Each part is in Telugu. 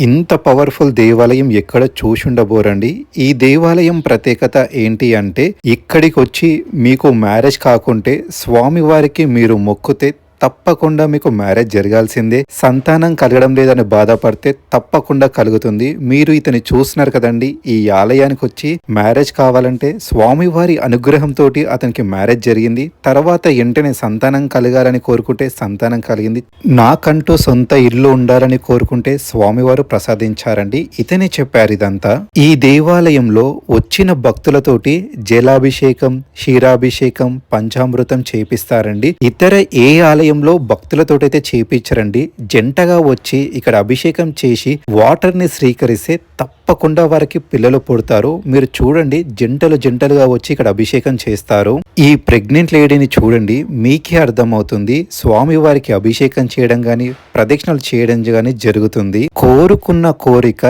ఇంత పవర్ఫుల్ దేవాలయం ఎక్కడ చూసుండబోరండి? ఈ దేవాలయం ప్రత్యేకత ఏంటి అంటే ఇక్కడికి వచ్చి మీకు మ్యారేజ్ కాకుంటే స్వామివారికి మీరు మొక్కుతే తప్పకుండా మీకు మ్యారేజ్ జరగాల్సిందే. సంతానం కలగడం లేదని బాధపడితే తప్పకుండా కలుగుతుంది. మీరు ఇతని చూస్తున్నారు కదండి ఈ ఆలయానికి వచ్చి మ్యారేజ్ కావాలంటే స్వామివారి అనుగ్రహంతో అతనికి మ్యారేజ్ జరిగింది. తర్వాత వెంటనే సంతానం కలగాలని కోరుకుంటే సంతానం కలిగింది. నాకంటూ సొంత ఇల్లు ఉండాలని కోరుకుంటే స్వామివారు ప్రసాదించారండి. ఇతనే చెప్పారు ఇదంతా. ఈ దేవాలయంలో వచ్చిన భక్తులతోటి జలాభిషేకం క్షీరాభిషేకం పంచామృతం చేపిస్తారండి. ఇతర ఏ ఆలయం ఆలయంలో భక్తులతోటైతే చేపించరండి. జంటగా వచ్చి ఇక్కడ అభిషేకం చేసి వాటర్ని స్వీకరిస్తే తప్పకుండా వారికి పిల్లలు పుడతారు. మీరు చూడండి జంటలు జంటలుగా వచ్చి ఇక్కడ అభిషేకం చేస్తారు. ఈ ప్రెగ్నెంట్ లేడీని చూడండి మీకే అర్థమవుతుంది. స్వామి వారికి అభిషేకం చేయడం గాని ప్రదక్షిణలు చేయడం గాని జరుగుతుంది. కోరుకున్న కోరిక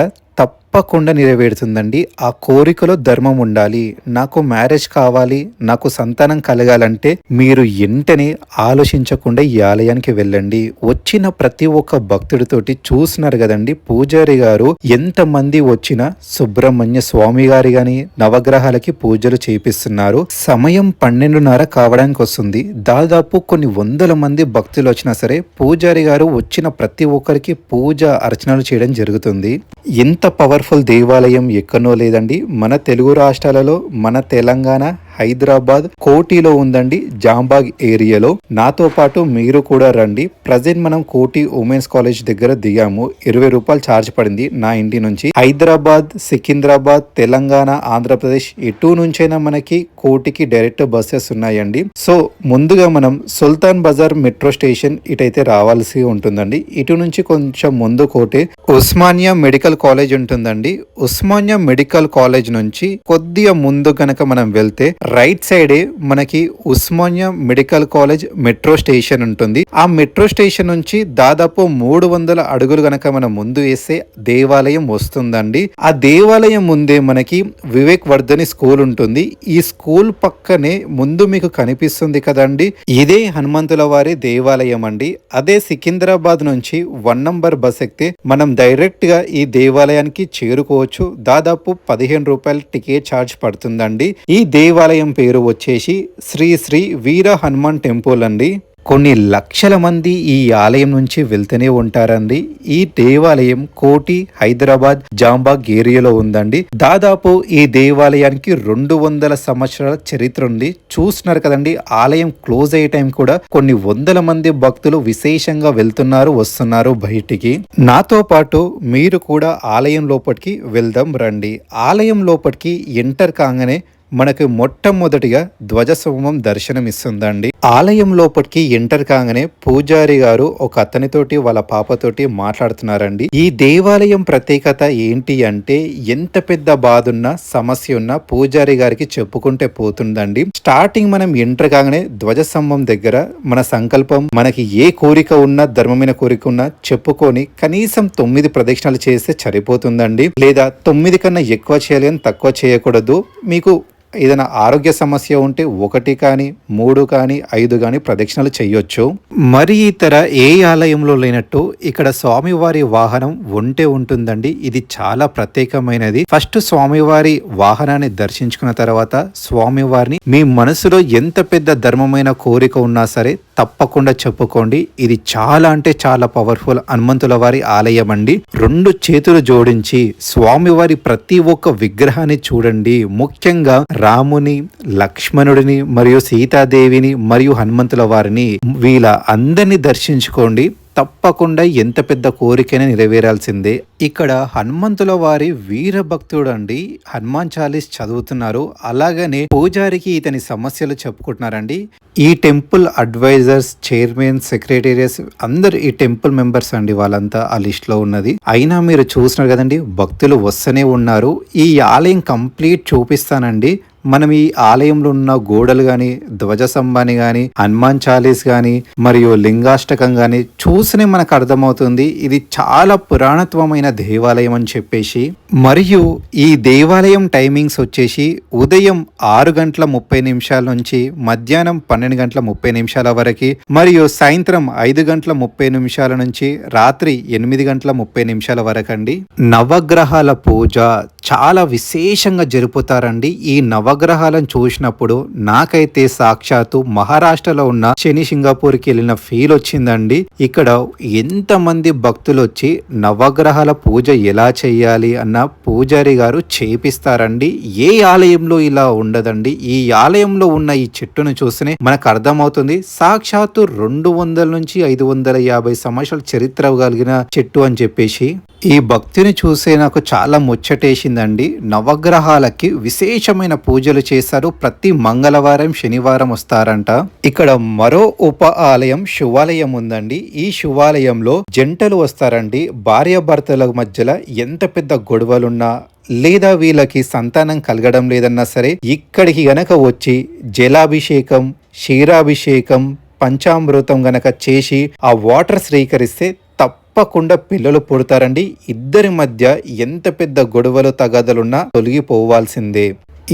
తప్పకుండా నెరవేరుతుందండి. ఆ కోరికలో ధర్మం ఉండాలి. నాకు మ్యారేజ్ కావాలి నాకు సంతానం కలగాలంటే మీరు ఎంటనే ఆలోచించకుండా ఈ ఆలయానికి వెళ్ళండి. వచ్చిన ప్రతి ఒక్క భక్తుడితోటి చూసినారు కదండి పూజారి గారు ఎంతమంది వచ్చినా సుబ్రహ్మణ్య స్వామి గారి గాని నవగ్రహాలకి పూజలు చేపిస్తున్నారు. సమయం పన్నెండున్నర కావడానికి వస్తుంది. దాదాపు కొన్ని వందల మంది భక్తులు వచ్చినా సరే పూజారి గారు వచ్చిన ప్రతి ఒక్కరికి పూజ అర్చనలు చేయడం జరుగుతుంది. ఎంత పవర్ఫుల్ దేవాలయం ఎక్కడో లేదండి. మన తెలుగు రాష్ట్రాలలో మన తెలంగాణ హైదరాబాద్ కోటిలో ఉందండి జాంబాగ్ ఏరియాలో. నాతో పాటు మీరు కూడా రండి. ప్రజెంట్ మనం కోటి ఉమెన్స్ కాలేజ్ దగ్గర దిగాము. ఇరవై రూపాయలు ఛార్జ్ పడింది నా ఇంటి నుంచి. హైదరాబాద్ సికింద్రాబాద్ తెలంగాణ ఆంధ్రప్రదేశ్ ఎటు నుంచైనా మనకి కోటికి డైరెక్ట్ బస్సెస్ ఉన్నాయండి. సో ముందుగా మనం సుల్తాన్ బజార్ మెట్రో స్టేషన్ ఇటైతే రావాల్సి ఉంటుందండి. ఇటు నుంచి కొంచెం ముందు కోటే ఉస్మానియా మెడికల్ కాలేజ్ ఉంటుందండి. ఉస్మానియా మెడికల్ కాలేజ్ నుంచి కొద్దిగా ముందు గనక మనం వెళ్తే రైట్ సైడే మనకి Osmania medical college metro station ఉంటుంది. ఆ మెట్రో స్టేషన్ నుంచి దాదాపు మూడు వందల అడుగులు గనక మనం ముందు వేస్తే దేవాలయం వస్తుందండి. ఆ దేవాలయం ముందే మనకి వివేక్ వర్ధని స్కూల్ ఉంటుంది. ఈ స్కూల్ పక్కనే ముందు మీకు కనిపిస్తుంది కదండి. ఇదే హనుమంతుల వారి దేవాలయం అండి. అదే సికింద్రాబాద్ నుంచి వన్ నంబర్ బస్ ఎక్కితే మనం డైరెక్ట్గా ఈ దేవాలయానికి చేరుకోవచ్చు. దాదాపు పదిహేను రూపాయల టికెట్ ఛార్జ్ పడుతుందండి. ఈ దేవాలయం పేరు వచ్చేసి శ్రీ శ్రీ వీర హనుమాన్ టెంపుల్ అండి. కొన్ని లక్షల మంది ఈ ఆలయం నుంచి వెళ్తూనే ఉంటారండి. ఈ దేవాలయం కోటి హైదరాబాద్ జాంబాగ్ ఏరియాలో ఉందండి. దాదాపు ఈ దేవాలయానికి రెండు వందల సంవత్సరాల చరిత్ర ఉంది. చూస్తున్నారు కదండి ఆలయం క్లోజ్ అయ్యే టైం కూడా కొన్ని వందల మంది భక్తులు విశేషంగా వెళ్తున్నారు వస్తున్నారు బయటికి. నాతో పాటు మీరు కూడా ఆలయం లోపలికి వెళ్దాం రండి. ఆలయం లోపలికి ఎంటర్ కాగానే మనకు మొట్టమొదటిగా ధ్వజస్తంభం దర్శనమిస్తుందండి. ఆలయం లోపలికి ఎంటర్ కాగానే పూజారి గారు ఒక అతనితోటి వాళ్ళ పాపతోటి మాట్లాడుతున్నారండి. ఈ దేవాలయం ప్రత్యేకత ఏంటి అంటే ఎంత పెద్ద బాధ ఉన్నా సమస్య ఉన్నా పూజారి గారికి చెప్పుకుంటే పోతుందండి. స్టార్టింగ్ మనం ఎంటర్ కాగానే ధ్వజస్తంభం దగ్గర మన సంకల్పం మనకి ఏ కోరిక ఉన్నా ధర్మమైన కోరిక ఉన్నా చెప్పుకొని కనీసం తొమ్మిది ప్రదక్షిణలు చేస్తే సరిపోతుందండి. లేదా తొమ్మిది కన్నా ఎక్కువ చేయాలి తక్కువ చేయకూడదు. మీకు ఏదైనా ఆరోగ్య సమస్య ఉంటే ఒకటి కానీ మూడు కానీ ఐదు కానీ ప్రదక్షిణలు చేయొచ్చు. మరి ఇతర ఏ ఆలయంలో లేనట్టు ఇక్కడ స్వామివారి వాహనం ఒంటే ఉంటుందండి. ఇది చాలా ప్రత్యేకమైనది. ఫస్ట్ స్వామివారి వాహనాన్ని దర్శించుకున్న తర్వాత స్వామివారిని మీ మనసులో ఎంత పెద్ద ధర్మమైన కోరిక ఉన్నా సరే తప్పకుండా చెప్పుకోండి. ఇది చాలా అంటే చాలా పవర్ఫుల్ హనుమంతుల వారి ఆలయం అండి. రెండు చేతులు జోడించి స్వామివారి ప్రతి ఒక్క విగ్రహాన్ని చూడండి. ముఖ్యంగా రాముని లక్ష్మణుడిని మరియు సీతాదేవిని మరియు హనుమంతుల వారిని వీళ్ళ అందరినీ దర్శించుకోండి. తప్పకుండా ఎంత పెద్ద కోరికైనా నెరవేరాల్సిందే. ఇక్కడ హనుమంతుల వారి వీరభక్తుడు అండి హనుమాన్ చాలీస్ చదువుతున్నారు. అలాగనే పూజారికి ఇతని సమస్యలు చెప్పుకుంటున్నారండి. ఈ టెంపుల్ అడ్వైజర్స్ చైర్మన్ సెక్రటేరియస్ అందరు ఈ టెంపుల్ మెంబర్స్ అండి వాళ్ళంతా ఆ లిస్ట్లో ఉన్నది. అయినా మీరు చూసినారు కదండి భక్తులు వస్తూనే ఉన్నారు. ఈ ఆలయం కంప్లీట్ చూపిస్తానండి. మనం ఈ ఆలయంలో ఉన్న గోడలు గాని ధ్వజస్తంభాన్ని గాని హనుమాన్ చాలీస్ గాని మరియు లింగాష్టకం గాని చూసినే మనకు అర్థమవుతుంది ఇది చాలా పురాణత్వమైన దేవాలయం అని చెప్పేసి. మరియు ఈ దేవాలయం టైమింగ్స్ వచ్చేసి ఉదయం ఆరు గంటల ముప్పై నిమిషాల నుంచి మధ్యాహ్నం పన్నెండు గంటల ముప్పై నిమిషాల వరకు మరియు సాయంత్రం ఐదు గంటల ముప్పై నిమిషాల నుంచి రాత్రి ఎనిమిది గంటల ముప్పై నిమిషాల వరకు అండి. నవగ్రహాల పూజ చాలా విశేషంగా జరుపుతారండి. ఈ నవ నవగ్రహాలను చూసినప్పుడు నాకైతే సాక్షాత్తు మహారాష్ట్రలో ఉన్న శని సింగపూర్కి వెళ్ళిన ఫీల్ వచ్చిందండి. ఇక్కడ ఎంతమంది భక్తులు వచ్చి నవగ్రహాల పూజ ఎలా చేయాలి అన్న పూజారి గారు చేపిస్తారండి. ఏ ఆలయంలో ఇలా ఉండదండి. ఈ ఆలయంలో ఉన్న ఈ చెట్టును చూస్తేనే మనకు అర్థమవుతుంది. సాక్షాత్తు రెండు వందల నుంచి ఐదు వందల యాభై సంవత్సరాల చరిత్ర కలిగిన చెట్టు అని చెప్పేసి ఈ భక్తిని చూసే నాకు చాలా ముచ్చటేసిందండి. నవగ్రహాలకి విశేషమైన పూజ పూజలు చేశారు. ప్రతి మంగళవారం శనివారం వస్తారంట. ఇక్కడ మరో ఉప ఆలయం శివాలయం ఉందండి. ఈ శివాలయంలో జంటలు వస్తారండి. భార్యాభర్తల మధ్యలో ఎంత పెద్ద గొడవలున్నా లేదా వీళ్ళకి సంతానం కలగడం లేదన్నా సరే ఇక్కడికి గనక వచ్చి జలాభిషేకం క్షీరాభిషేకం పంచామృతం గనక చేసి ఆ వాటర్ స్వీకరిస్తే తప్పకుండా పిల్లలు పుడతారండి. ఇద్దరి మధ్య ఎంత పెద్ద గొడవలు తగాదలున్నా తొలగిపోవాల్సిందే.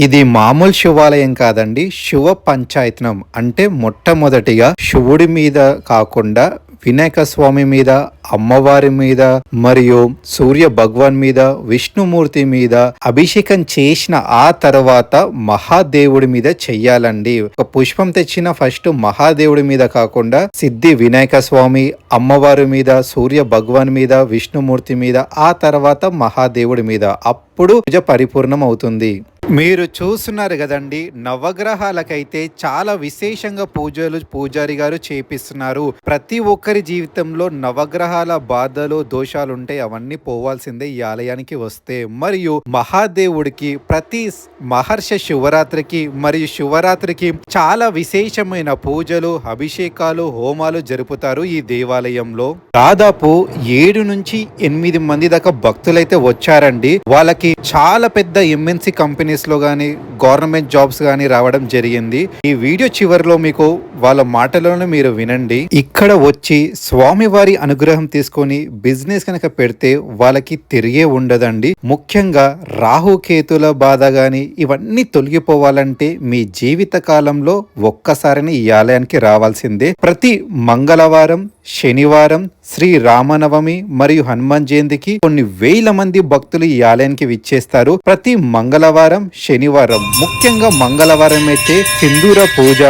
ఇది మామూలు శివాలయం కాదండి శివ పంచాయతనం. అంటే మొట్టమొదటిగా శివుడి మీద కాకుండా వినాయక స్వామి మీద అమ్మవారి మీద మరియు సూర్య భగవాన్ మీద విష్ణుమూర్తి మీద అభిషేకం చేసిన ఆ తర్వాత మహాదేవుడి మీద చెయ్యాలండి. ఒక పుష్పం తెచ్చిన ఫస్ట్ మహాదేవుడి మీద కాకుండా సిద్ధి వినాయక స్వామి అమ్మవారి మీద సూర్య భగవాన్ మీద విష్ణుమూర్తి మీద ఆ తర్వాత మహాదేవుడి మీద. అప్పుడు పూజ పరిపూర్ణం అవుతుంది మీరు చూస్తున్నారు కదండి నవగ్రహాలకైతే చాలా విశేషంగా పూజలు పూజారి గారు చేపిస్తున్నారు. ప్రతి ఒక్కరి జీవితంలో నవగ్రహాల బాధలు దోషాలు ఉంటాయి అవన్నీ పోవాల్సిందే ఈ ఆలయానికి వస్తే. మరియు మహాదేవుడికి ప్రతి మహర్ష శివరాత్రికి మరియు శివరాత్రికి చాలా విశేషమైన పూజలు అభిషేకాలు హోమాలు జరుపుతారు ఈ దేవాలయంలో. దాదాపు ఏడు నుంచి ఎనిమిది మంది దాకా భక్తులైతే వచ్చారండి. వాళ్ళకి చాలా పెద్ద ఎంఎన్సి కంపెనీ లో కానీ గవర్నమెంట్ జాబ్స్ కానీ రావడం జరిగింది. ఈ వీడియో చివరిలో మీకు వాళ్ళ మాటలను మీరు వినండి. ఇక్కడ వచ్చి స్వామివారి అనుగ్రహం తీసుకొని బిజినెస్ కనుక పెడితే వాళ్ళకి తిరిగే ఉండదండి. ముఖ్యంగా రాహుకేతుల బాధ గాని ఇవన్నీ తొలగిపోవాలంటే మీ జీవిత కాలంలో ఒక్కసారిని ఈ ఆలయానికి రావాల్సిందే. ప్రతి మంగళవారం శనివారం శ్రీ రామనవమి మరియు హనుమాన్ జయంతికి కొన్ని వేల మంది భక్తులు ఈ ఆలయానికి విచ్చేస్తారు. ప్రతి మంగళవారం శనివారం ముఖ్యంగా మంగళవారం అయితే సింధూర పూజ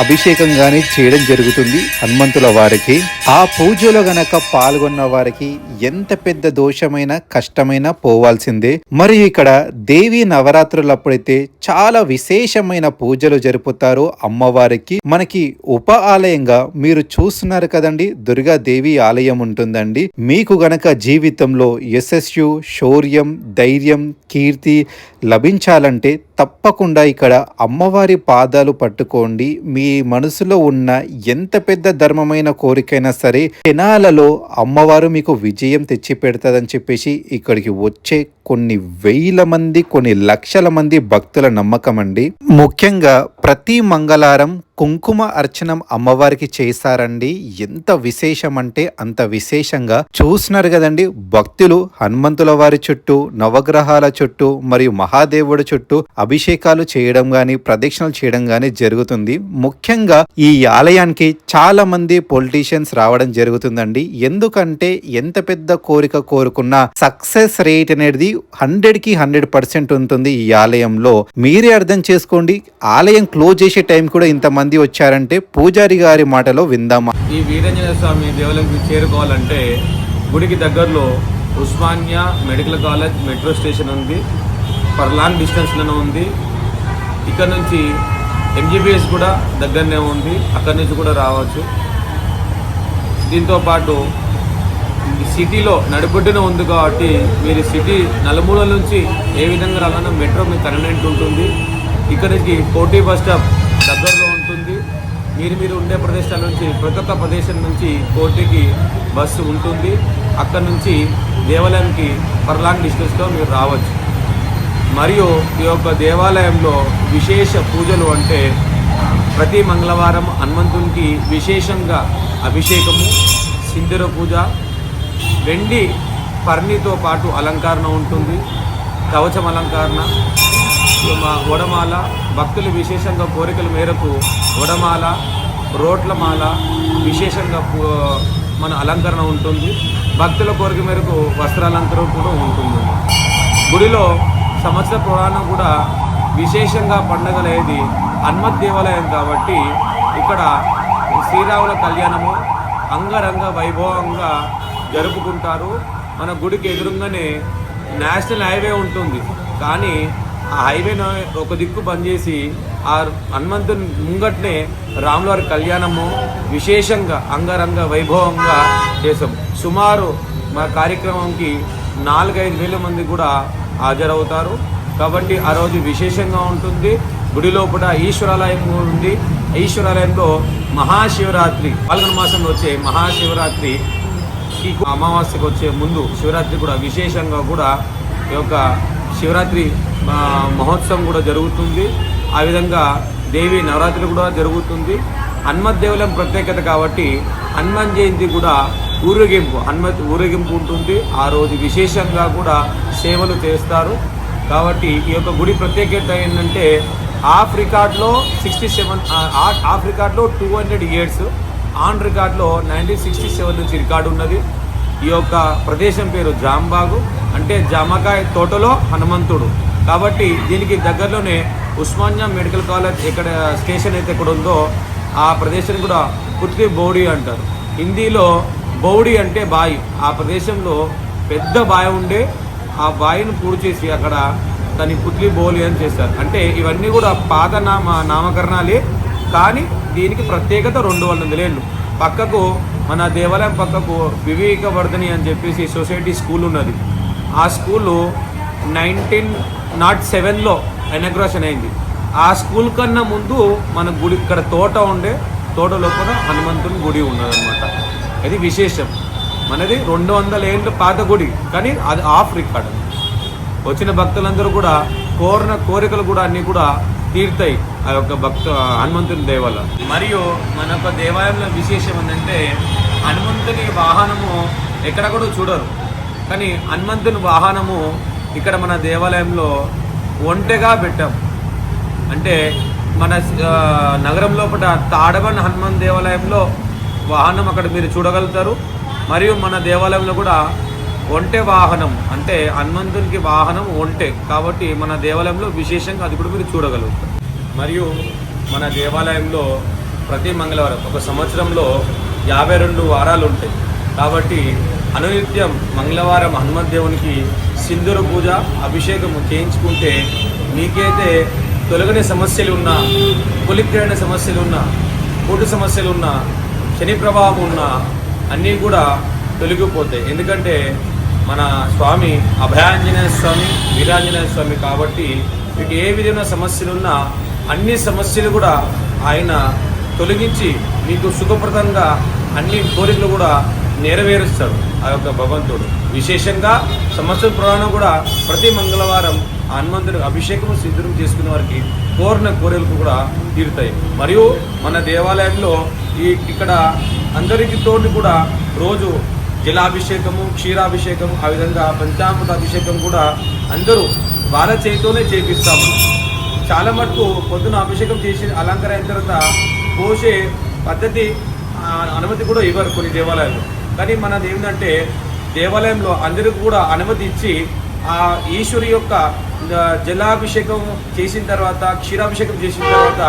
అభిషేకం గాని చేయడం జరుగుతుంది. హనుమంతుల వారికి. ఆ పూజలో గనక పాల్గొన్న వారికి ఎంత పెద్ద దోషమైన కష్టమైన పోవాల్సిందే. మరియు ఇక్కడ దేవి నవరాత్రులప్పుడైతే చాలా విశేషమైన పూజలు జరుపుతారు అమ్మవారికి మనకి ఉప ఆలయంగా మీరు చూస్తున్నారు కదండి. దుర్గా దేవి ఆలయం ఉంటుందండి. మీకు గనక జీవితంలో యశస్సు శౌర్యం ధైర్యం కీర్తి లభించాలంటే తప్పకుండా ఇక్కడ అమ్మవారి పాదాలు పట్టుకోండి. మీ మనసులో ఉన్న ఎంత పెద్ద ధర్మమైన కోరికైనా సరే క్షణాలలో అమ్మవారు మీకు విజయం తెచ్చి పెడతాదని చెప్పేసి ఇక్కడికి వచ్చే కొన్ని వేల మంది కొన్ని లక్షల మంది భక్తుల నమ్మకం అండి. ముఖ్యంగా ప్రతి మంగళవారం కుంకుమ అర్చనం అమ్మవారికి చేశారండి. ఎంత విశేషం అంటే అంత విశేషంగా చూస్తున్నారు కదండి. భక్తులు హనుమంతుల వారి చుట్టూ నవగ్రహాల చుట్టూ మరియు మహాదేవుడి చుట్టూ అభిషేకాలు చేయడం గాని ప్రదక్షిణలు చేయడం గాని జరుగుతుంది. ముఖ్యంగా ఈ ఆలయానికి చాలా మంది పొలిటీషియన్స్ రావడం జరుగుతుందండి. ఎందుకంటే ఎంత పెద్ద కోరిక కోరుకున్నా సక్సెస్ రేట్ అనేది హండ్రెడ్కి హండ్రెడ్ పర్సెంట్ ఉంటుంది ఈ ఆలయంలో. మీరే అర్థం చేసుకోండి. ఆలయం క్లోజ్ చేసే టైం కూడా ఇంతమంది వచ్చారంటే పూజారి గారి మాటలో విందామా. ఈ వీరంజన స్వామి దేవాలయంకి చేరుకోవాలంటే గుడికి దగ్గరలో Osmania medical college metro station ఉంది పర్ లాంగ్ డిస్టెన్స్లోనే ఉంది. ఇక్కడ నుంచి ఎంజీబీఎస్ కూడా దగ్గరనే ఉంది అక్కడి నుంచి కూడా రావచ్చు. దీంతో పాటు సిటీలో నడిబొడ్డున ఉంది కాబట్టి మీరు సిటీ నలుమూల నుంచి ఏ విధంగా రావాలన్నా మెట్రో మీకు కన్వీనెంట్ ఉంటుంది. ఇక్కడ నుంచి పోటీ బస్ స్టాప్ మీరు మీరు ఉండే ప్రదేశాల నుంచి ప్రతి ఒక్క ప్రదేశం నుంచి కోటికి బస్సు ఉంటుంది. అక్కడ నుంచి దేవాలయానికి పర్ లాంగ్ డిస్టెన్స్లో మీరు రావచ్చు. మరియు ఈ యొక్క దేవాలయంలో విశేష పూజలు అంటే ప్రతి మంగళవారం హనుమంతునికి విశేషంగా అభిషేకము సింధుర పూజ వెండి పర్ణితో పాటు అలంకరణ ఉంటుంది. కవచం అలంకరణ వడమాల భక్తులు విశేషంగా కోరికల మేరకు వడమాల రోట్లమాల విశేషంగా మన అలంకరణ ఉంటుంది. భక్తుల కోరిక మేరకు వస్త్రాలంకరణ కూడా ఉంటుంది. గుడిలో సంవత్సర పురాణం కూడా విశేషంగా పండగలేది హనుమత్ దేవాలయం కాబట్టి ఇక్కడ శ్రీరాముల కళ్యాణము అంగరంగ వైభవంగా జరుపుకుంటారు. మన గుడికి ఎదురుగానే నేషనల్ హైవే ఉంటుంది. కానీ ఆ హైవేను ఒక దిక్కు బంద్ చేసి ఆ హనుమంతుని ముంగట్నే రాములవారి కళ్యాణము విశేషంగా అంగరంగ వైభవంగా చేసాం సుమారు మా కార్యక్రమంకి నాలుగైదు వేల మంది కూడా హాజరవుతారు. కాబట్టి ఆ రోజు విశేషంగా ఉంటుంది. గుడి లోపల ఈశ్వరాలయం ఉంది. ఈశ్వరాలయంలో మహాశివరాత్రి పాల్గొన మాసంలో వచ్చే మహాశివరాత్రి ఈ అమావాస్యకు వచ్చే ముందు శివరాత్రి కూడా విశేషంగా కూడా ఈ యొక్క శివరాత్రి మహోత్సవం కూడా జరుగుతుంది. ఆ విధంగా దేవి నవరాత్రి కూడా జరుగుతుంది. హనుమత్ దేవాలయం ప్రత్యేకత కాబట్టి హనుమాన్ జయంతి కూడా ఊరేగింపు హనుమత్ ఊరేగింపు ఉంటుంది. ఆ రోజు విశేషంగా కూడా సేవలు చేస్తారు. కాబట్టి ఈ యొక్క గుడి ప్రత్యేకత ఏంటంటే ఆఫ్ రికార్డ్లో సిక్స్టీ సెవెన్ ఆఫ్ రికార్డ్లో టూ హండ్రెడ్ ఇయర్స్ ఆన్ రికార్డ్లో నైన్టీన్ సిక్స్టీ సెవెన్ నుంచి రికార్డు ఉన్నది. ఈ యొక్క ప్రదేశం పేరు జాంబాగు. అంటే జామకాయ తోటలో హనుమంతుడు. కాబట్టి దీనికి దగ్గరలోనే ఉస్మానియా మెడికల్ కాలేజ్ ఎక్కడ స్టేషన్ అయితే ఎక్కడ ఉందో ఆ ప్రదేశం కూడా పుత్రి బౌడి అంటారు. హిందీలో బౌడి అంటే బాయి. ఆ ప్రదేశంలో పెద్ద బావి ఉండే ఆ బావిని పూర్తి చేసి అక్కడ దాని పుత్లి బోలి అని చేస్తారు. అంటే ఇవన్నీ కూడా పాత నామ నామకరణాలే కానీ దీనికి ప్రత్యేకత రెండు వందల ఏళ్ళు. పక్కకు మన దేవాలయం పక్కకు వివేకవర్ధని అని చెప్పేసి సొసైటీ స్కూల్ ఉన్నది. ఆ స్కూలు నైన్టీన్ నాట్ సెవెన్లో ఇనాగ్రేషన్ అయింది. ఆ స్కూల్ కన్నా ముందు మన గుడి ఇక్కడ తోట ఉండే తోట లోపల హనుమంతుని గుడి ఉన్నదన్నమాట. ఇది విశేషం. మనది రెండు వందల ఏళ్ళ పాత గుడి కానీ అది ఆఫ్ రికార్డ్. వచ్చిన భక్తులందరూ కూడా కోరిన కోరికలు కూడా అన్నీ కూడా తీరుతాయి ఆ యొక్క భక్త హనుమంతుని దేవాల మరియు మన యొక్క దేవాలయంలో విశేషం ఏంటంటే హనుమంతుని వాహనము ఎక్కడ కూడా చూడరు. కానీ హనుమంతుని వాహనము ఇక్కడ మన దేవాలయంలో ఒంటెగా పెట్టాం. అంటే మన నగరం లోపల తాడవన్ హనుమాన్ దేవాలయంలో వాహనం అక్కడ మీరు చూడగలుగుతారు. మరియు మన దేవాలయంలో కూడా ఒంటె వాహనం అంటే హనుమంతునికి వాహనం ఒంటె. కాబట్టి మన దేవాలయంలో విశేషంగా అది కూడా మీరు చూడగలుగుతారు. మరియు మన దేవాలయంలో ప్రతి మంగళవారం ఒక సంవత్సరంలో యాభై రెండు వారాలు ఉంటాయి. కాబట్టి అనునిత్యం మంగళవారం హనుమత్ దేవునికి సింధూర పూజ అభిషేకము చేయించుకుంటే మీకైతే తొలగని సమస్యలు ఉన్నా కొలిక్రైన సమస్యలు ఉన్నా కోటు సమస్యలు ఉన్నా శని ప్రభావం ఉన్నా అన్నీ కూడా తొలగిపోతాయి. ఎందుకంటే మన స్వామి అభయాంజనేయ స్వామి వీరాంజనేయ స్వామి కాబట్టి మీకు ఏ విధమైన సమస్యలున్నా అన్ని సమస్యలు కూడా ఆయన తొలగించి మీకు సుఖప్రదంగా అన్ని కోరికలు కూడా నెరవేరుస్తాడు ఆ యొక్క భగవంతుడు. విశేషంగా సంవత్సర పురాణం కూడా ప్రతి మంగళవారం ఆ అభిషేకం సిద్ధం చేసుకునే వారికి కోరిన కోరికలు కూడా తీరుతాయి. మరియు మన దేవాలయంలో ఈ ఇక్కడ అందరికీ తోటి కూడా రోజు జలాభిషేకము క్షీరాభిషేకము ఆ విధంగా పంచామృత అభిషేకం కూడా అందరూ వాళ్ళ చేతితోనే చేపిస్తాము. చాలా మటుకు పొద్దున అభిషేకం చేసి అలంకరణ అయిన తర్వాత పోసే పద్ధతి అనుమతి కూడా ఇవ్వరు కొన్ని దేవాలయాలు కానీ మనది ఏంటంటే దేవాలయంలో అందరూ కూడా అనుమతి ఇచ్చి ఆ ఈశ్వరి యొక్క జలాభిషేకం చేసిన తర్వాత క్షీరాభిషేకం చేసిన తర్వాత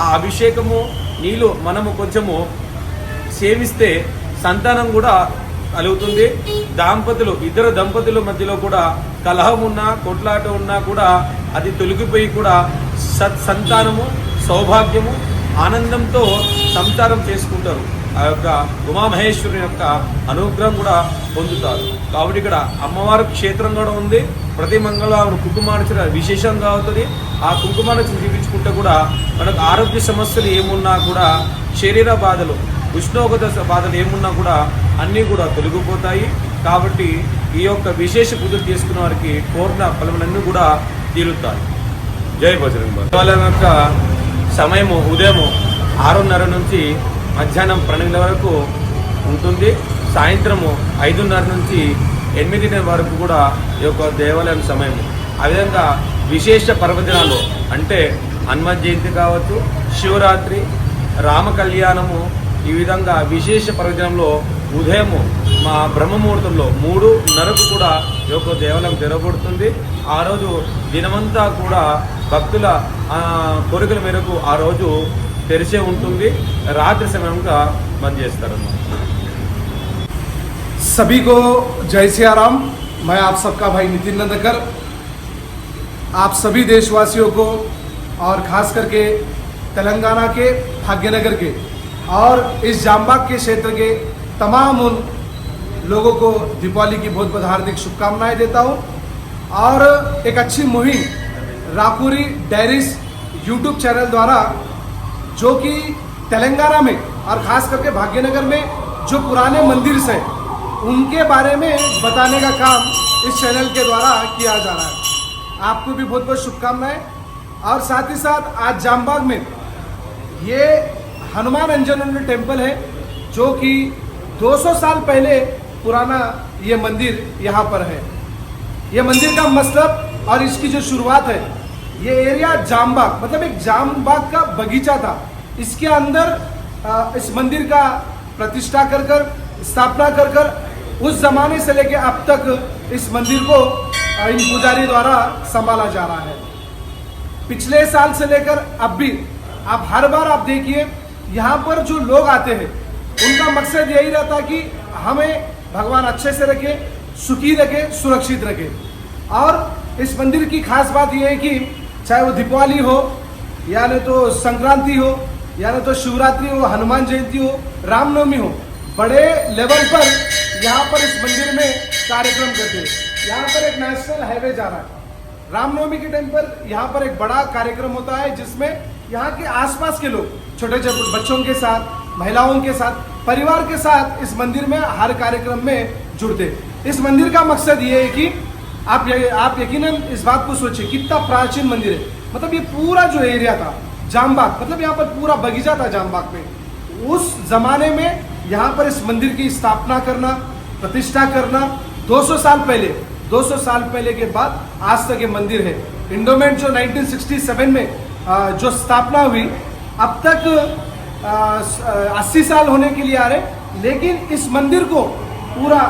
ఆ అభిషేకము నీళ్ళు మనము కొంచెము సేవిస్తే సంతానం కూడా కలుగుతుంది. దాంపతులు ఇద్దరు దంపతుల మధ్యలో కూడా కలహం ఉన్నా కొట్లాట ఉన్నా కూడా అది తొలగిపోయి కూడా సత్ సంతానము సౌభాగ్యము ఆనందంతో సంసారం చేసుకుంటారు. ఆ యొక్క ఉమామహేశ్వరుని యొక్క అనుగ్రహం కూడా పొందుతారు. కాబట్టి ఇక్కడ అమ్మవారి క్షేత్రం కూడా ఉంది. ప్రతి మంగళవారం కుంకుమార్చన విశేషంగా అవుతుంది. ఆ కుంకుమార్చన జీవించుకుంటే కూడా మనకు ఆరోగ్య సమస్యలు ఏమున్నా కూడా శరీర బాధలు ఉష్ణోగ్రత బాధలు ఏమున్నా కూడా అన్నీ కూడా తొలగిపోతాయి. కాబట్టి ఈ యొక్క విశేష పూజలు చేసుకున్న వారికి కోరిన ఫలములన్నీ కూడా తీరుతాయి. జై బజరంగ. దేవాలయం యొక్క సమయము ఉదయము ఆరున్నర నుంచి మధ్యాహ్నం పన్నెండు వరకు ఉంటుంది. సాయంత్రము ఐదున్నర నుంచి ఎనిమిదిన్నర వరకు కూడా ఈ యొక్క దేవాలయం సమయం. ఆ విధంగా విశేష పర్వదినాలు అంటే హనుమత్ జయంతి కావచ్చు శివరాత్రి రామ కళ్యాణము ఈ విధంగా విశేష పర్వదినంలో ఉదయము మా బ్రహ్మముహూర్తంలో మూడున్నరకు కూడా ఈ యొక్క దేవాలయం తెరవబడుతుంది. ఆ రోజు దినమంతా కూడా భక్తుల కోరికల మేరకు ఆ రోజు తెరిచే ఉంటుంది రాత్రి సమయంగా బంద్ చేస్తారన్నమాట सभी को जय सिया राम मैं आप सबका भाई नितिन नंदकर आप सभी देशवासियों को और खास करके तेलंगाना के भाग्यनगर के और इस जामबाग के क्षेत्र के तमाम उन लोगों को दीपावली की बहुत बहुत हार्दिक शुभकामनाएं देता हूं और एक अच्छी मुहिम राकुरी डायरीज यूट्यूब चैनल द्वारा जो कि तेलंगाना में और खास करके भाग्यनगर में जो पुराने मंदिर हैं उनके बारे में बताने का काम इस चैनल के द्वारा किया जा रहा है। आपको भी बहुत बहुत शुभकामनाएँ। और साथ ही साथ आज जामबाग में ये हनुमान अंजन टेंपल है, जो कि 200 साल पहले पुराना ये मंदिर यहाँ पर है। ये मंदिर का मतलब और इसकी जो शुरुआत है ये एरिया जामबाग मतलब एक जामबाग का बगीचा था। इसके अंदर इस मंदिर का प्रतिष्ठा कर कर, स्थापना कर कर, उस जमाने से लेके अब तक इस मंदिर को इन पुजारी द्वारा संभाला जा रहा है। पिछले साल से लेकर अब भी, आप हर बार आप देखिए, यहाँ पर जो लोग आते हैं, उनका मकसद यही रहता कि हमें भगवान अच्छे से रखे, सुखी रखे, सुरक्षित रखे। और इस मंदिर की खास बात यह है कि चाहे वो दीपावली हो, या नहीं तो संक्रांति हो, या नहीं तो शिवरात्रि हो, हनुमान जयंती हो, रामनवमी हो, बड़े लेवल पर यहाँ पर इस मंदिर में कार्यक्रम करते हैं। यहाँ पर एक नेशनल हाईवे जा रहा है। रामनवमी के टाइम पर यहाँ पर एक बड़ा कार्यक्रम होता है, जिसमें यहाँ के आसपास के लोग छोटे छोटे बच्चों के साथ, महिलाओं के साथ, परिवार के साथ इस मंदिर में हर कार्यक्रम में जुड़ते इस मंदिर का मकसद ये है कि आप ये, आप यकीनन इस बात को सोचिए, कितना प्राचीन मंदिर है। मतलब ये पूरा जो एरिया था, जामबाग मतलब यहाँ पर पूरा बगीचा था जामबाग में। उस जमाने में यहाँ पर इस मंदिर की स्थापना करना, प्रतिष्ठा करना 200 साल पहले 200 साल पहले के बाद आज तक ये मंदिर है। इंडोमेंट जो 1967 में जो स्थापना हुई, अब तक अस्सी साल होने के लिए आ रहे लेकिन इस मंदिर को पूरा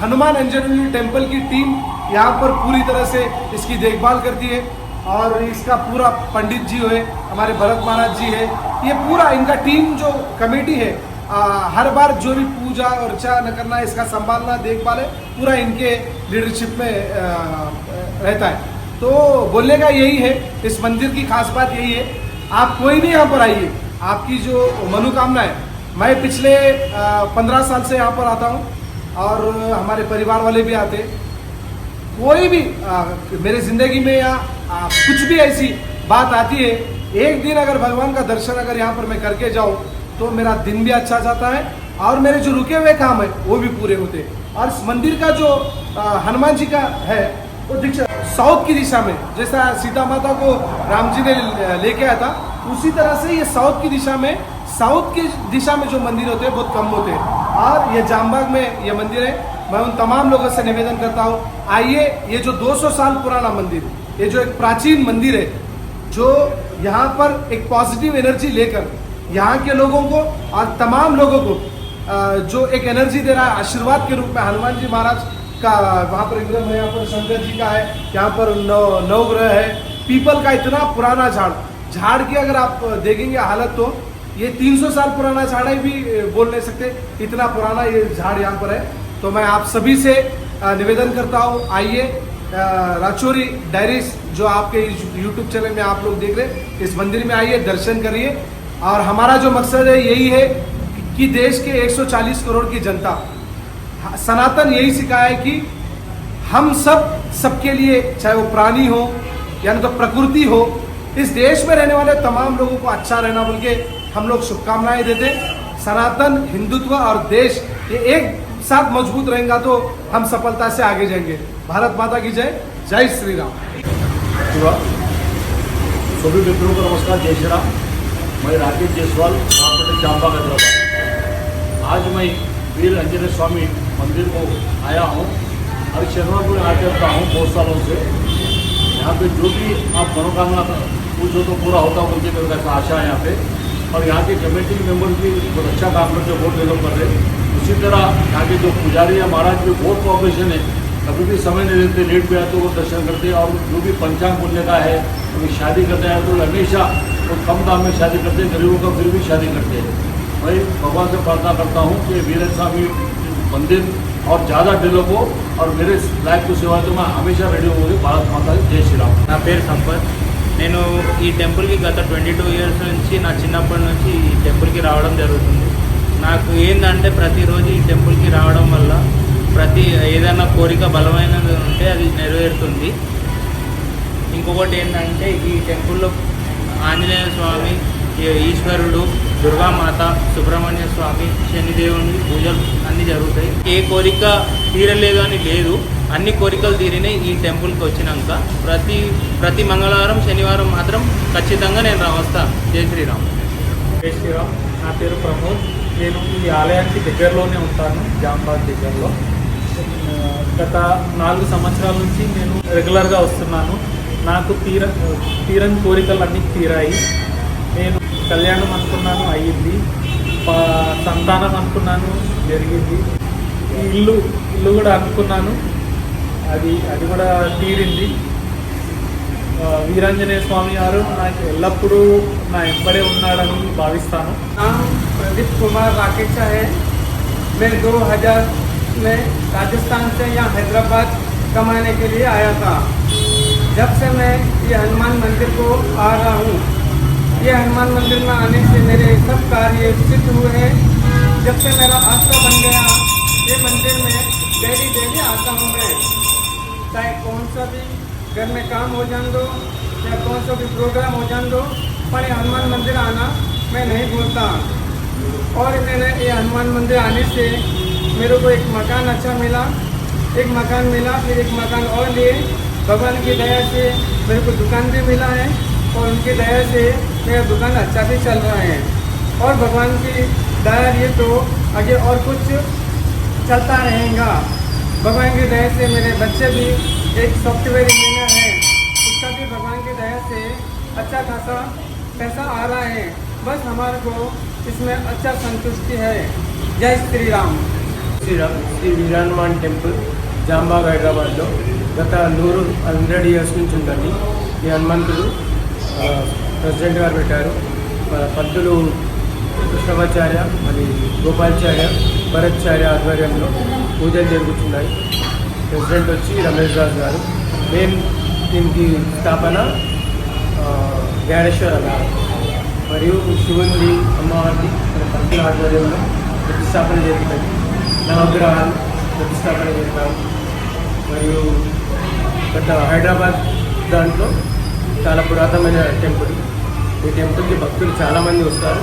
हनुमान अंजनी टेंपल की टीम यहाँ पर पूरी तरह से इसकी देखभाल करती है और इसका पूरा पंडित जी है हमारे भरत महाराज जी है। ये पूरा इनका टीम जो कमेटी है आ, हर बार जो भी पूजा अर्चा न करना इसका संभालना देखभाल है पूरा इनके लीडरशिप में आ, रहता है। तो बोलने का यही है इस मंदिर की खास बात यही है। आप कोई भी यहाँ पर आइए आपकी जो मनोकामना है मैं पिछले पंद्रह साल से यहाँ पर आता हूँ और हमारे परिवार वाले भी आते हैं। कोई भी आ, मेरे ज़िंदगी में या आ, कुछ भी ऐसी बात आती है एक दिन अगर भगवान का दर्शन अगर यहाँ पर मैं करके जाऊँ तो मेरा दिन भी अच्छा जाता है और मेरे जो रुके हुए काम है वो भी पूरे होते हैं। और इस मंदिर का जो हनुमान जी का है वो दीक्षा साउथ की दिशा में जैसा सीता माता को राम जी ने लेके आया था उसी तरह से ये साउथ की दिशा में साउथ की दिशा में जो मंदिर होते हैं बहुत कम होते हैं। और ये जामबाग में ये मंदिर है मैं उन तमाम लोगों से निवेदन करता हूँ, आइए, ये जो 200 साल पुराना मंदिर, ये जो एक प्राचीन मंदिर है, जो यहाँ पर एक पॉजिटिव एनर्जी लेकर, यहाँ के लोगों को और तमाम लोगों को जो एक एनर्जी दे रहा है, आशीर्वाद के रूप में हनुमान जी महाराज का, वहाँ पर विग्रह है यहाँ पर शंकर जी का है, यहाँ पर नौ नवग्रह है पीपल का इतना पुराना झाड़ झाड़ की अगर आप देखेंगे हालत तो ये 300 साल पुराना झाड़ है भी बोल नहीं सकते, इतना पुराना ये झाड़ यहाँ पर है। तो मैं आप सभी से निवेदन करता हूँ, आइए राचौरी डायरीज जो आपके यूट्यूब चैनल में आप लोग देख रहे हैं, इस मंदिर में आइए, दर्शन करिए। और हमारा जो मकसद है, यही है कि देश के 140 करोड़ की जनता सनातन यही सिखाया है कि हम सब, सबके लिए, चाहे वो प्राणी हो, यानी तो प्रकृति हो, इस देश में रहने वाले तमाम लोगों को अच्छा रहना, बोल के हम लोग शुभकामनाएँ देते सनातन, हिंदुत्व और देश, ये एक साथ मज़बूत रहेगा तो हम सफलता से आगे जाएँगे। भारत माता की जय जय श्री राम। सभी मित्रों को नमस्कार, जय श्री राम। मैं राकेश जायसवाल जामबाग हैदराबाद आज मैं वीर अंजनेय स्वामी मंदिर को आया हूँ हर शनिवार को यहाँ करता हूँ बहुत सालों से। यहाँ पे जो भी आप मनोकामना पूछो तो पूरा होता, मुझे मेरे ऐसा आशा है यहाँ पे। और यहाँ के कमेटी मेंबर भी बहुत अच्छा काम करते, बहुत डेवलप कर रहे। हैं उसी तरह यहाँ के जो पुजारी है महाराज भी बहुत कॉपरेशन है कभी भी समय नहीं देते लेट भी आते वो दर्शन करते हैं और जो भी पंचांग पुण्य का है कभी शादी करते हैं तो हमेशा वो कम दाम में शादी करते हैं गरीबों का फिर भी शादी करते हैं मैं भगवान से प्रार्थना करता हूँ कि वीर स्वामी मंदिर और ज़्यादा डेवलप हो और मेरे लाइफ को सेवा तो मैं हमेशा रेडी होंगे भारत माता की जय श्री राम నా పేరు సంపత్ నేను ఈ టెంపుల్కి గత ట్వంటీ టూ ఇయర్స్ నుంచి నా చిన్నప్పటి నుంచి ఈ టెంపుల్కి రావడం జరుగుతుంది నాకు ఏంటంటే ప్రతిరోజు ఈ టెంపుల్కి రావడం వల్ల ప్రతి ఏదైనా కోరిక బలమైనది ఉంటే అది నెరవేరుతుంది. ఇంకొకటి ఏంటంటే ఈ టెంపుల్లో ఆంజనేయ స్వామి ఈశ్వరుడు దుర్గామాత సుబ్రహ్మణ్య స్వామి శనిదేవుని పూజలు అన్నీ జరుగుతాయి. ఏ కోరిక తీరలేదు అని లేదు. అన్ని కోరికలు తీరినాయి ఈ టెంపుల్కి వచ్చినాక ప్రతి ప్రతి మంగళవారం శనివారం మాత్రం ఖచ్చితంగా నేను రా- వస్తాను జై శ్రీరామ్. జై శ్రీరామ్. నా పేరు ప్రమోద్. నేను ఈ ఆలయానికి దగ్గరలోనే ఉంటాను జాంబాగ్ దగ్గరలో. గత నాలుగు సంవత్సరాల నుంచి నేను రెగ్యులర్గా వస్తున్నాను. నాకు తీర తీరని కోరికలు అన్నీ తీరాయి. నేను కళ్యాణం అనుకున్నాను అయ్యింది. సంతానం అనుకున్నాను జరిగింది. ఇల్లు ఇల్లు కూడా అనుకున్నాను. అది అది కూడా తీరింది. వీరాంజనేయ స్వామి గారు నాకు ఎల్లప్పుడూ నా ఎంబడే ఉన్నాడని భావిస్తాను नाम प्रदीप कुमार राकेशा है मैं 2000 में राजस्थान से यहाँ हैदराबाद कमाने के लिए आया था जब से मैं ये हनुमान मंदिर को आ रहा हूँ ये हनुमान मंदिर में आने से मेरे सब कार्य सिद्ध हुए हैं जब से मेरा आस्था बन गया ये मंदिर में डेली डेली आता हूँ मैं चाहे कौन सा भी घर में काम हो जान दो या कौन सा भी प्रोग्राम हो जान दो, पर हनुमान मंदिर आना मैं नहीं भूलता। और मैंने ये हनुमान मंदिर आने से मेरे को एक मकान अच्छा मिला, एक मकान मिला, फिर एक मकान और लिए। भगवान की दया से मेरे को दुकान भी मिला है, और उनकी दया से मेरा दुकान अच्छा भी चल रहा है। और भगवान की दया ये तो आगे और कुछ चलता रहेगा। भगवान की दया से मेरे बच्चे भी एक सॉफ्टवेयर इंजीनियर है उसका भी भगवान की दया से अच्छा खासा पैसा आ रहा है बस हमारे को इसमें अच्छा संतुष्टि है जय श्री राम శ్రీరామ్ శ్రీ వీరాన్మాన్ టెంపుల్ జాంబాగ్ హైదరాబాద్లో గత నూరు హండ్రెడ్ ఇయర్స్ నుంచి ఉందండి ఈ హనుమంతుడు ఆ, ప్రెసిడెంట్ గారు పెట్టారు మన పంతులు కృష్ణమాచార్య మరి గోపాల్చార్య భరత్చార్య ఆధ్వర్యంలో పూజలు జరుగుతున్నాయి ప్రెసిడెంట్ వచ్చి రమేష్ దాస్ గారు. మేము దీనికి స్థాపన జ్ఞానేశ్వర గారు. మరియు శివుని అమ్మవారిని మన పంతుల ఆధ్వర్యంలో ప్రతిష్టాపన జరుగుతుంది నవగ్రహాలు ప్రతిష్టాపన చేస్తారు. మరియు గత హైదరాబాద్ దాంట్లో చాలా పురాతనమైన టెంపుల్. ఈ టెంపుల్కి భక్తులు చాలామంది వస్తారు.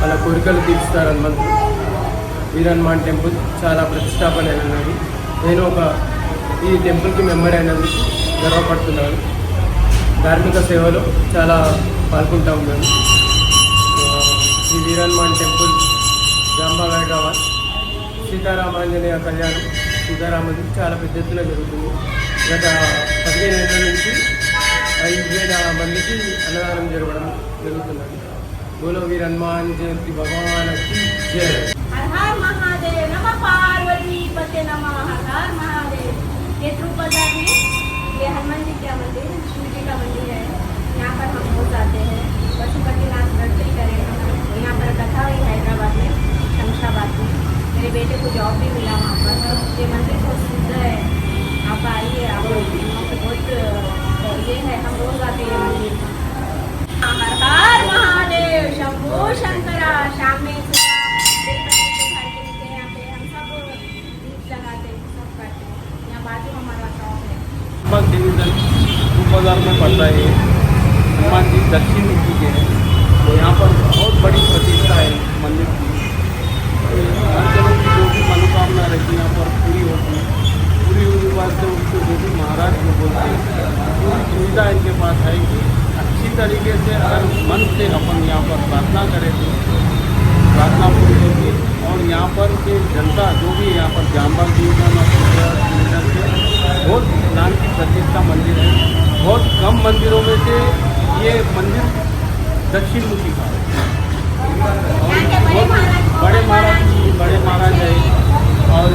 వాళ్ళ కోరికలు తీరుస్తారు హనుమంతుడు. వీరహనుమాన్ టెంపుల్ చాలా ప్రతిష్టాపన అయినది నేను ఒక ఈ టెంపుల్కి మెంబర్ అయినందుకు గర్వపడుతున్నాను. ధార్మిక సేవలో చాలా పాల్గొంటా ఉన్నాను. శ్రీ జీరనుమాన్ టెంపుల్ జాంబాగ్ సీతారామాంజనేయ కళ్యాణం సీతారామది చాలా పెద్ద ఎత్తున జరుగుతుంది. గత పదిహేను ఏళ్ళ నుంచి ఐదు వేల మందికి అన్నదానం జరగడం జరుగుతున్నది. బోలో వీరన్మాన్ జయంతి భగవానకి జయ. मंदिर है शिव जी का मंदिर है। यहाँ पर हम रोज आते हैं। पशुपतिनाथ नर्सरी करें। यहाँ पर कथा हुई हैदराबाद में, शमशाबाद में। मेरे बेटे को जॉब भी मिला वहाँ पर। मंदिर बहुत सुंदर है। आप आइए ये है। हम रोज आते हैं मंदिर हर महादेव, शंभो शंकरा शाम में सुबह बेलपत्र के के बाज़ार में पड़ता है। हनुमान जी दक्षिण के हैं। तो यहाँ पर बहुत बड़ी प्रतिष्ठा है मंदिर की। की जो भी मनोकामना रहती है यहाँ पर पूरी होती है। पूरी होने के बाद से उनको जो भी महाराज को बोलते हैं, पूरी सुविधा इनके पास है कि अच्छी तरीके से अगर मन से अपन यहाँ पर प्रार्थना करें तो प्रार्थना पूरी होगी और यहाँ पर के जनता जो भी यहाँ पर जामबाग डिवीज़न और बहुत नाम की प्रतिष्ठा मंदिर है। बहुत कम मंदिरों में से ये मंदिर दक्षिण मुखी का और बहुत बड़े महाराज जी बड़े महाराज है और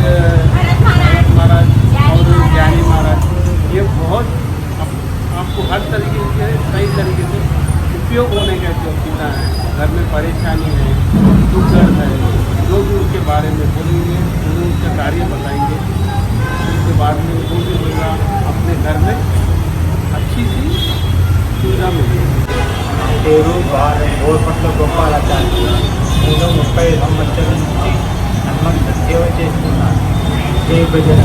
महाराज, और ज्ञानी महाराज। ये बहुत आप- आपको हर तरीके से सही तरीके से उपयोग होने का जो सुविधा है घर में परेशानी है दुख दर्द है जो भी उसके बारे में बोलेंगे उन्हें उसका कार्य बताएँगे उसके बाद में वो भी होगा अपने घर में వచ్చేసి చూద్దాం పేరు గోర్పట్ల గోపాలాచారి నేను ముప్పై సంవత్సరం నుంచి అన్నం సేవ చేస్తున్నాను జై భజన.